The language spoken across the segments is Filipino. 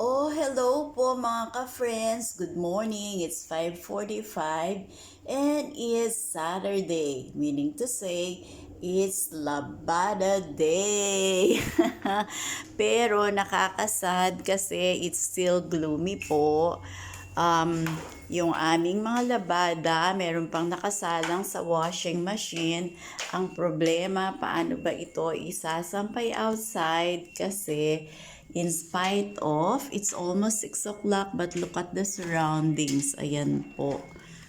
Oh, hello po mga ka-friends. Good morning. It's 5.45 and it's Saturday, meaning to say, it's Labada Day. Pero nakakasad kasi it's still gloomy po. Um, yung aming mga labada, meron pang nakasalang sa washing machine. Ang problema, paano ba ito isasampay outside kasi in spite of it's almost 6 o'clock but look at the surroundings. Ayan po.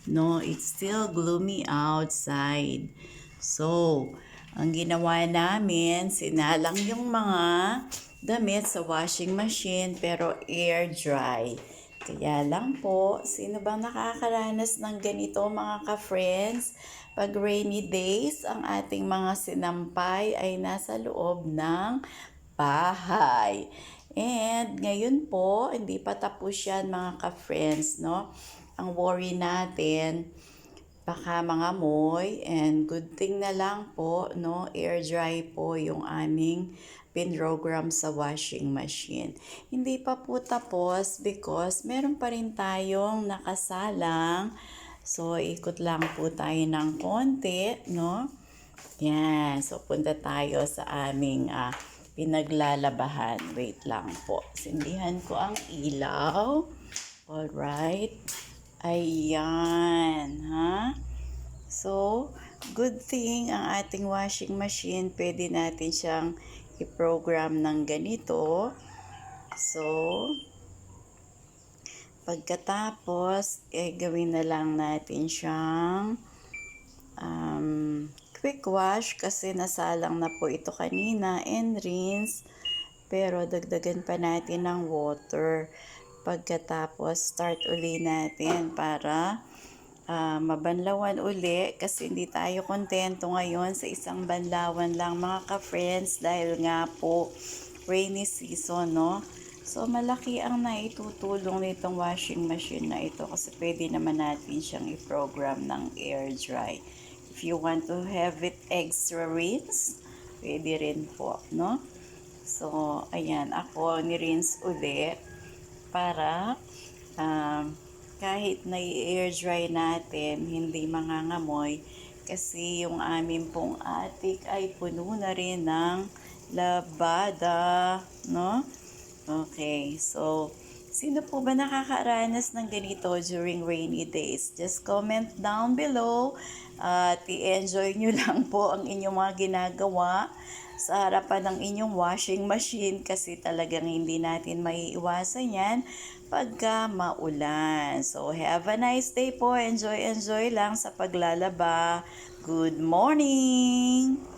No it's still gloomy outside. So ang ginawa namin sinalang yung mga damit sa washing machine pero air dry. Kaya lang po, sino bang nakakaranas ng ganito mga ka-friends? Pag rainy days, ang ating mga sinampay ay nasa loob ng bahay. And ngayon po, hindi pa tapos yan mga ka-friends, no? Ang worry natin, baka mga moy and good thing na lang po, no? Air dry po yung aming pinrogram sa washing machine. Hindi pa po tapos because meron pa rin tayong nakasalang. So, ikot lang po tayo ng konti, no? Yan. So, punta tayo sa aming ah, pinaglalabahan. Wait lang po. Sindihan ko ang ilaw. Alright. Ayan. Ha? So, good thing ang ating washing machine. Pwede natin siyang i-program ng ganito. So, pagkatapos, eh, gawin na lang natin siyang quick wash kasi nasalang na po ito kanina and rinse. Pero dagdagan pa natin ng water. Pagkatapos, start uli natin para uh, mabanlawan uli kasi hindi tayo kontento ngayon sa isang banlawan lang mga ka-friends dahil nga po rainy season, no? So, malaki ang naitutulong nitong washing machine na ito kasi pwede naman natin siyang i-program ng air dry. If you want to have it extra rinse, pwede rin po, no? So, ayan, ako ni-rinse uli para um, kahit na air dry natin, hindi mangangamoy kasi yung amin pong attic ay puno na rin ng labada, no? Okay, so sino po ba nakakaranas ng ganito during rainy days? Just comment down below at i-enjoy nyo lang po ang inyong mga ginagawa sa harapan ng inyong washing machine kasi talagang hindi natin maiiwasan yan pagka maulan. So, have a nice day po. Enjoy, enjoy lang sa paglalaba. Good morning!